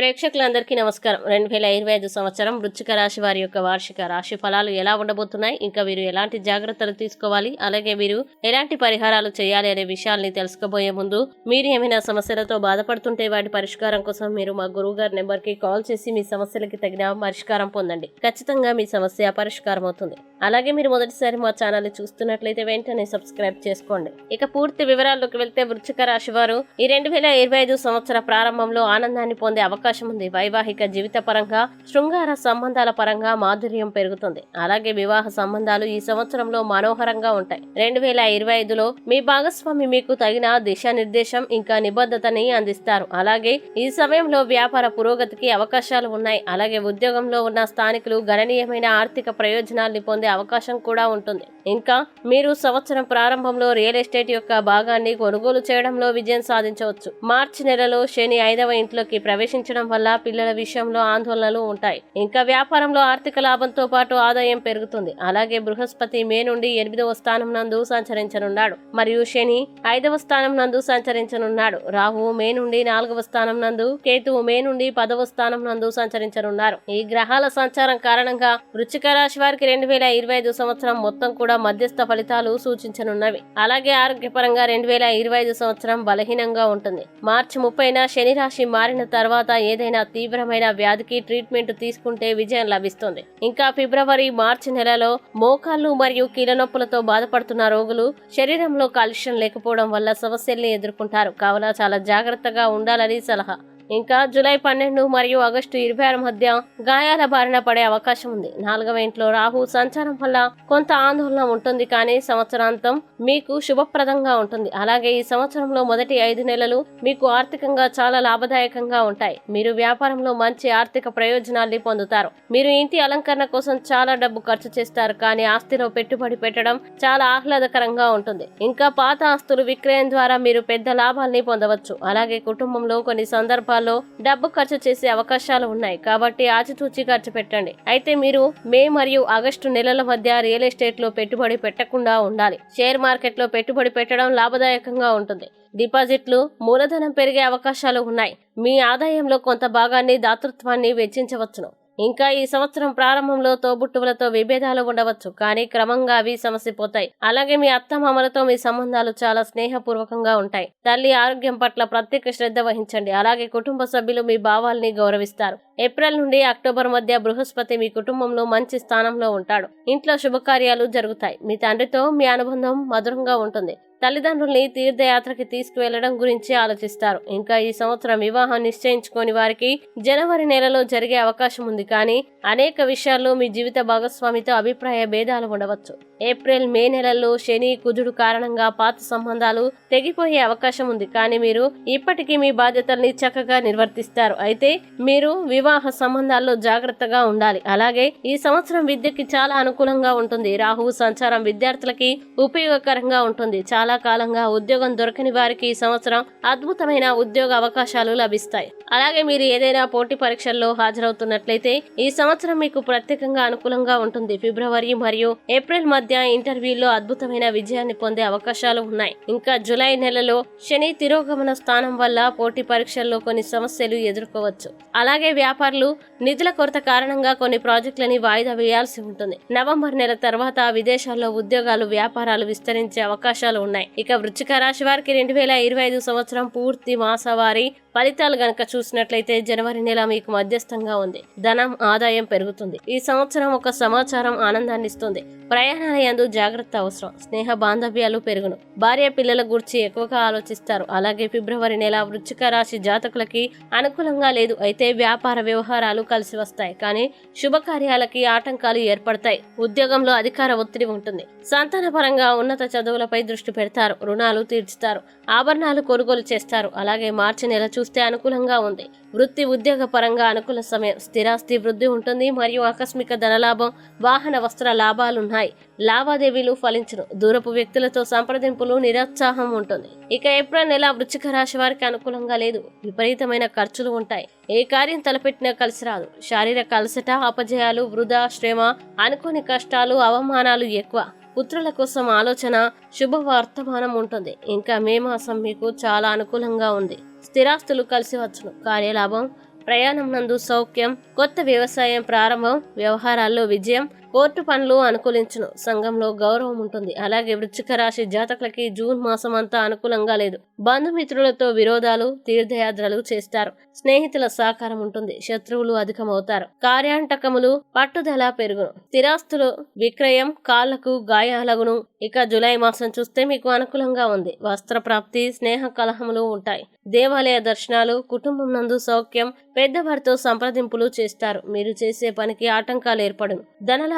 ప్రేక్షకులందరికీ నమస్కారం. రెండు వేల ఇరవై ఐదు సంవత్సరం వృచ్చిక రాశి వారి యొక్క వార్షిక రాశి ఫలాలు ఎలా ఉండబోతున్నాయి? ఇంకా వీరు ఎలాంటి జాగ్రత్తలు తీసుకోవాలి? అలాగే వీరు ఎలాంటి పరిహారాలు చేయాలి అనే విషయాల్ని తెలుసుకోబోయే ముందు మీరు ఏమైనా సమస్యలతో బాధపడుతుంటే వాటి పరిష్కారం కోసం మీరు మా గురువు గారి నెంబర్కి కాల్ చేసి మీ సమస్యలకి తగిన పరిష్కారం పొందండి. ఖచ్చితంగా మీ సమస్య పరిష్కారం అవుతుంది. అలాగే మీరు మొదటిసారి మా ఛానల్ చూస్తున్నట్లయితే వెంటనే సబ్స్క్రైబ్ చేసుకోండి. ఇక పూర్తి వివరాల్లోకి వెళ్తే వృచ్చిక రాశి వారు ఈ రెండు వేల ఇరవై ఐదు సంవత్సర ప్రారంభంలో ఆనందాన్ని పొందే అవకాశం అవకాశం ఉంది. వైవాహిక జీవిత పరంగా శృంగార సంబంధాల పరంగా మాధుర్యం పెరుగుతుంది. అలాగే వివాహ సంబంధాలు ఈ సంవత్సరంలో మనోహరంగా ఉంటాయి. రెండు వేల ఇరవై ఐదులో మీ భాగస్వామి మీకు తగిన దిశానిర్దేశం ఇంకా నిబద్ధతని అందిస్తారు. అలాగే ఈ సమయంలో వ్యాపార పురోగతికి అవకాశాలు ఉన్నాయి. అలాగే ఉద్యోగంలో ఉన్న స్థానికులు గణనీయమైన ఆర్థిక ప్రయోజనాల్ని పొందే అవకాశం కూడా ఉంటుంది. ఇంకా మీరు సంవత్సరం ప్రారంభంలో రియల్ ఎస్టేట్ యొక్క భాగాన్ని కొనుగోలు చేయడంలో విజయం సాధించవచ్చు. మార్చి నెలలో శని ఐదవ ఇంట్లోకి ప్రవేశించడం వల్ల పిల్లల విషయంలో ఆందోళనలు ఉంటాయి. ఇంకా వ్యాపారంలో ఆర్థిక లాభంతో పాటు ఆదాయం పెరుగుతుంది. అలాగే బృహస్పతి మే నుండి ఎనిమిదవ స్థానం నందు సంచరించనున్నాడు. మరియు శని ఐదవ స్థానం నందు సంచరించనున్నాడు. రాహు మే నుండి నాలుగవ స్థానం నందు కేతువు మే నుండి పదవ స్థానం నందు సంచరించనున్నారు. ఈ గ్రహాల సంచారం కారణంగా వృచ్చిక రాశి వారికి రెండు వేల ఇరవై ఐదు సంవత్సరం మొత్తం కూడా మధ్యస్థ ఫలితాలు సూచించనున్నవి. అలాగే ఆరోగ్యపరంగా రెండు వేల ఇరవై ఐదు సంవత్సరం బలహీనంగా ఉంటుంది. మార్చి ముప్పైన శని రాశి మారిన తర్వాత ఏదైనా తీవ్రమైన వ్యాధికి ట్రీట్మెంట్ తీసుకుంటే విజయం లభిస్తుంది. ఇంకా ఫిబ్రవరి మార్చి నెలలో మోకాళ్ళు మరియు కీలనొప్పులతో నొప్పులతో బాధపడుతున్న రోగులు శరీరంలో కాలుష్యం లేకపోవడం వల్ల సమస్యల్ని ఎదుర్కొంటారు. కావున చాలా జాగ్రత్తగా ఉండాలని సలహా. ఇంకా జూలై పన్నెండు మరియు ఆగస్టు ఇరవై ఆరు మధ్య గాయాల బారిన పడే అవకాశం ఉంది. నాలుగవ ఇంట్లో రాహు సంచారం వల్ల కొంత ఆందోళన ఉంటుంది కానీ సంవత్సరాంతం మీకు శుభప్రదంగా ఉంటుంది. అలాగే ఈ సంవత్సరంలో మొదటి ఐదు నెలలు మీకు ఆర్థికంగా చాలా లాభదాయకంగా ఉంటాయి. మీరు వ్యాపారంలో మంచి ఆర్థిక ప్రయోజనాల్ని పొందుతారు. మీరు ఇంటి అలంకరణ కోసం చాలా డబ్బు ఖర్చు చేస్తారు కానీ ఆస్తిలో పెట్టుబడి పెట్టడం చాలా ఆహ్లాదకరంగా ఉంటుంది. ఇంకా పాత ఆస్తులు విక్రయం ద్వారా మీరు పెద్ద లాభాల్ని పొందవచ్చు. అలాగే కుటుంబంలో కొన్ని సందర్భాలు సందర్భాల్లో డబ్బు ఖర్చు చేసే అవకాశాలు ఉన్నాయి. కాబట్టి ఆచితూచి ఖర్చు పెట్టండి. అయితే మీరు మే మరియు ఆగస్టు నెలల మధ్య రియల్ ఎస్టేట్లో పెట్టుబడి పెట్టకుండా ఉండాలి. షేర్ మార్కెట్లో పెట్టుబడి పెట్టడం లాభదాయకంగా ఉంటుంది. డిపాజిట్లు మూలధనం పెరిగే అవకాశాలు ఉన్నాయి. మీ ఆదాయంలో కొంత భాగాన్ని దాతృత్వాన్ని వెచ్చించవచ్చును. ఇంకా ఈ సంవత్సరం ప్రారంభంలో తోబుట్టువులతో విభేదాలు ఉండవచ్చు కానీ క్రమంగా అవి సమసిపోతాయి. అలాగే మీ అత్తమామలతో మీ సంబంధాలు చాలా స్నేహపూర్వకంగా ఉంటాయి. తల్లి ఆరోగ్యం పట్ల ప్రత్యేక శ్రద్ధ వహించండి. అలాగే కుటుంబ సభ్యులు మీ భావాల్ని గౌరవిస్తారు. ఏప్రిల్ నుండి అక్టోబర్ మధ్య బృహస్పతి మీ కుటుంబంలో మంచి స్థానంలో ఉంటాడు. ఇంట్లో శుభకార్యాలు జరుగుతాయి. మీ తండ్రితో మీ అనుబంధం మధురంగా ఉంటుంది. తల్లిదండ్రుల్ని తీర్థయాత్రకి తీసుకువెళ్ళడం గురించి ఆలోచిస్తారు. ఇంకా ఈ సంవత్సరం వివాహం నిశ్చయించుకొని వారికి జనవరి నెలలో జరిగే అవకాశం ఉంది. కానీ అనేక విషయాల్లో మీ జీవిత భాగస్వామితో అభిప్రాయ భేదాలు ఉండవచ్చు. ఏప్రిల్ మే నెలల్లో శని కుజుడు కారణంగా పాత సంబంధాలు తెగిపోయే అవకాశం ఉంది. కానీ మీరు ఇప్పటికీ మీ బాధ్యతల్ని చక్కగా నిర్వర్తిస్తారు. అయితే మీరు వివాహ సంబంధాల్లో జాగ్రత్తగా ఉండాలి. అలాగే ఈ సంవత్సరం విద్యకి చాలా అనుకూలంగా ఉంటుంది. రాహువు సంచారం విద్యార్థులకి ఉపయోగకరంగా ఉంటుంది. చాలా కాలంగా ఉద్యోగం దొరకని వారికి ఈ సంవత్సరం అద్భుతమైన ఉద్యోగ అవకాశాలు లభిస్తాయి. అలాగే మీరు ఏదైనా పోటీ పరీక్షల్లో హాజరవుతున్నట్లయితే ఈ సంవత్సరం మీకు ప్రత్యేకంగా అనుకూలంగా ఉంటుంది. ఫిబ్రవరి మరియు ఏప్రిల్ మధ్య ఇంటర్వ్యూల్లో అద్భుతమైన విజయాన్ని పొందే అవకాశాలు ఉన్నాయి. ఇంకా జూలై నెలలో శని తిరోగమన స్థానం వల్ల పోటీ పరీక్షల్లో కొన్ని సమస్యలు ఎదుర్కోవచ్చు. అలాగే వ్యాపారులు నిధుల కొరత కారణంగా కొన్ని ప్రాజెక్టులని వాయిదా వేయాల్సి ఉంటుంది. నవంబర్ నెల తర్వాత విదేశాల్లో ఉద్యోగాలు వ్యాపారాలు విస్తరించే అవకాశాలు ఉన్నాయి. ఇక వృచ్చిక రాశి వారికి రెండు వేల ఇరవై ఐదు సంవత్సరం పూర్తి మాసవారి ఫలితాలు గనక చూసినట్లయితే జనవరి నెల మీకు మధ్యస్థంగా ఉంది. ధనం ఆదాయం పెరుగుతుంది. ఈ సంవత్సరం ఒక సమాచారం ఆనందాన్ని ఇస్తుంది. ప్రయాణాల యందు జాగ్రత్త అవసరం. స్నేహ బాంధవ్యాలు పెరుగును. భార్య పిల్లల గురించి ఎక్కువగా ఆలోచిస్తారు. అలాగే ఫిబ్రవరి నెల వృచ్చిక రాశి జాతకులకి అనుకూలంగా లేదు. అయితే వ్యాపార వ్యవహారాలు కలిసి వస్తాయి. కానీ శుభకార్యాలకి ఆటంకాలు ఏర్పడతాయి. ఉద్యోగంలో అధికార ఒత్తిడి ఉంటుంది. సంతాన పరంగా ఉన్నత చదువులపై దృష్టి పెడతారు. రుణాలు తీర్చుతారు. ఆభరణాలు కొనుగోలు చేస్తారు. అలాగే మార్చి నెల చూస్తే అనుకూలంగా ఉంది. వృత్తి ఉద్యోగ పరంగా అనుకూల సమయం. స్థిరాస్తి వృద్ధి ఉంటుంది మరియు ఆకస్మిక ధనలాభం వాహన వస్త్ర లాభాలున్నాయి. లావాదేవీలు ఫలించను. దూరపు వ్యక్తులతో సంప్రదింపులు నిరుత్సాహం ఉంటుంది. ఇక ఏప్రిల్ నెల వృచ్చిక రాశి వారికి అనుకూలంగా లేదు. విపరీతమైన ఖర్చులు ఉంటాయి. ఏ కార్యం తలపెట్టినా కలిసి రాదు. శారీరక అలసట అపజయాలు వృధా శ్రమ అనుకోని కష్టాలు అవమానాలు ఎక్కువ. పుత్రుల కోసం ఆలోచన శుభవర్తమానం ఉంటుంది. ఇంకా మే మాసం మీకు చాలా అనుకూలంగా ఉంది. స్థిరాస్తులు కలిసి వచ్చును. కార్యలాభం ప్రయాణం నందు సౌఖ్యం కొత్త వ్యవసాయం ప్రారంభం వ్యవహారాల్లో విజయం కోర్టు పనులు అనుకూలించును. సంఘంలో గౌరవం ఉంటుంది. అలాగే వృచ్చిక రాశి జాతకులకి జూన్ మాసం అంతా అనుకూలంగా లేదు. బంధుమిత్రులతో విరోధాలు తీర్థయాత్రలు చేస్తారు. స్నేహితుల సహకారం ఉంటుంది. శత్రువులు అధికమవుతారు. కార్యాంటకములు పట్టుదల పెరుగును. స్థిరాస్తులు విక్రయం కాళ్ళకు గాయాలగును. ఇక జులై మాసం చూస్తే మీకు అనుకూలంగా ఉంది. వస్త్ర ప్రాప్తి స్నేహ కలహములు ఉంటాయి. దేవాలయ దర్శనాలు కుటుంబం నందు సౌఖ్యం పెద్దవారితో సంప్రదింపులు చేస్తారు. మీరు చేసే పనికి ఆటంకాలు ఏర్పడును.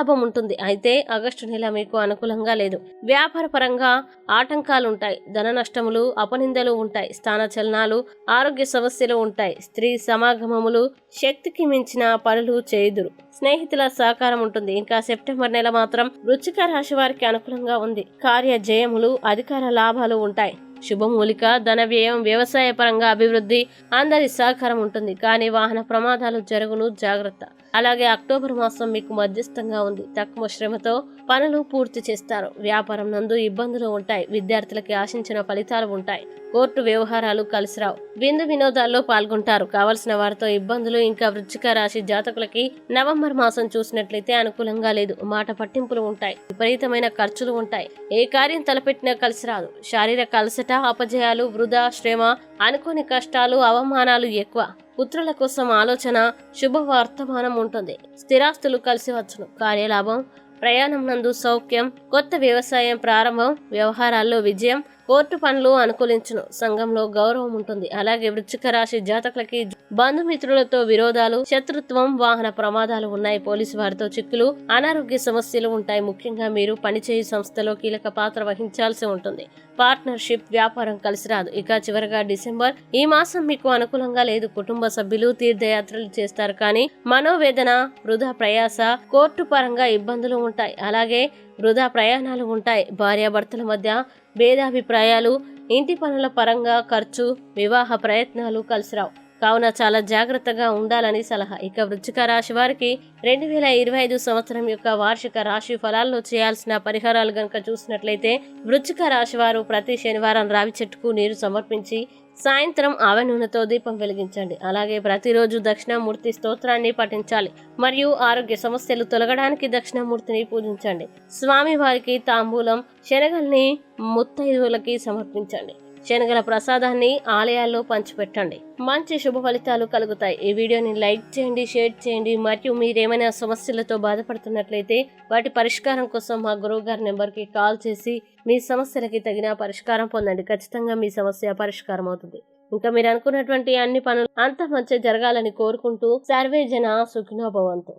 లాభం ఉంటుంది. అయితే ఆగస్టు నెల మీకు అనుకూలంగా లేదు. వ్యాపార పరంగా ఆటంకాలు ఉంటాయి ధన నష్టములు అపనిందలు ఉంటాయి. స్థాన చలనాలు ఆరోగ్య సమస్యలు ఉంటాయి. స్త్రీ సమాగమములు శక్తికి మించిన పనులు చేయుదురు. స్నేహితుల సహకారం ఉంటుంది. ఇంకా సెప్టెంబర్ నెల మాత్రం వృచ్చిక రాశి వారికి అనుకూలంగా ఉంది. కార్య జయములు అధికార లాభాలు ఉంటాయి. శుభమూలిక ధన వ్యయం వ్యవసాయ పరంగా అభివృద్ధి అందరి సహకారం ఉంటుంది. కానీ వాహన ప్రమాదాలు జరుగును జాగ్రత్త. అలాగే అక్టోబర్ మాసం మీకు మధ్యస్థంగా ఉంది. తక్కువ శ్రమతో పనులు పూర్తి చేస్తారు. వ్యాపారం నందు ఇబ్బందులు ఉంటాయి. విద్యార్థులకి ఆశించిన ఫలితాలు ఉంటాయి. కోర్టు వ్యవహారాలు కలిసిరావు. విందు వినోదాల్లో పాల్గొంటారు. కావలసిన వారితో ఇబ్బందులు ఇంకా వృచ్చిక రాశి జాతకులకి నవంబర్ మాసం చూసినట్లయితే అనుకూలంగా లేదు. మాట పట్టింపులు ఉంటాయి. విపరీతమైన ఖర్చులు ఉంటాయి. ఏ కార్యం తలపెట్టినా కలిసి రాదు శారీరక అలసట అపజయాలు వృధా శ్రమ అనుకోని కష్టాలు అవమానాలు ఎక్కువ. పుత్రుల కోసం ఆలోచన శుభ వర్తమానం ఉంటుంది. స్థిరాస్తులు కలిసి వచ్చును. కార్యలాభం ప్రయాణం నందు సౌఖ్యం కొత్త వ్యవసాయం ప్రారంభం వ్యవహారాల్లో విజయం కోర్టు పనులు అనుకూలించును. సంఘంలో గౌరవం ఉంటుంది. అలాగే వృచ్చిక రాశి జాతకులకి బంధుమిత్రులతో విరోధాలు శత్రుత్వం వాహన ప్రమాదాలు ఉన్నాయి. పోలీసు వారితో చిక్కులు అనారోగ్య సమస్యలు ఉంటాయి. ముఖ్యంగా మీరు పనిచేయు సంస్థలో కీలక పాత్ర వహించాల్సి ఉంటుంది. పార్ట్నర్షిప్ వ్యాపారం కలిసి రాదు. ఇక చివరగా డిసెంబర్. ఈ మాసం మీకు అనుకూలంగా లేదు. కుటుంబ సభ్యులు తీర్థయాత్రలు చేస్తారు. కానీ మనోవేదన వృధా ప్రయాస కోర్టు పరంగా ఇబ్బందులు ఉంటాయి. అలాగే వృధా ప్రయాణాలు ఉంటాయి. భార్యాభర్తల మధ్య భేదాభిప్రాయాలు ఇంటి పనుల పరంగా ఖర్చు వివాహ ప్రయత్నాలు కలిసిరావు. కావున చాలా జాగ్రత్తగా ఉండాలని సలహా. ఇక వృచ్చిక రాశి వారికి రెండు వేల ఇరవై ఐదు సంవత్సరం యొక్క వార్షిక రాశి ఫలాల్లో చేయాల్సిన పరిహారాలు గనక చూసినట్లయితే వృచ్చిక రాశి వారు ప్రతి శనివారం రావి చెట్టుకు నీరు సమర్పించి సాయంత్రం ఆవ నూనెతో దీపం వెలిగించండి. అలాగే ప్రతిరోజు దక్షిణామూర్తి స్తోత్రాన్ని పఠించాలి. మరియు ఆరోగ్య సమస్యలు తొలగడానికి దక్షిణామూర్తిని పూజించండి. స్వామి వారికి తాంబూలం శనగల్ని ముత్తైదువులకి సమర్పించండి. శనగల ప్రసాదాన్ని ఆలయాల్లో పంచిపెట్టండి. మంచి శుభ ఫలితాలు కలుగుతాయి. ఈ వీడియోని లైక్ చేయండి షేర్ చేయండి. మరియు మీరేమైనా సమస్యలతో బాధపడుతున్నట్లయితే వాటి పరిష్కారం కోసం మా గురువు గారి నెంబర్కి కాల్ చేసి మీ సమస్యలకి తగిన పరిష్కారం పొందండి. ఖచ్చితంగా మీ సమస్య పరిష్కారం అవుతుంది. ఇంకా మీరు అనుకున్నటువంటి అన్ని పనులు అంత మంచి జరగాలని కోరుకుంటూ సర్వే జన సుఖినోభవంతు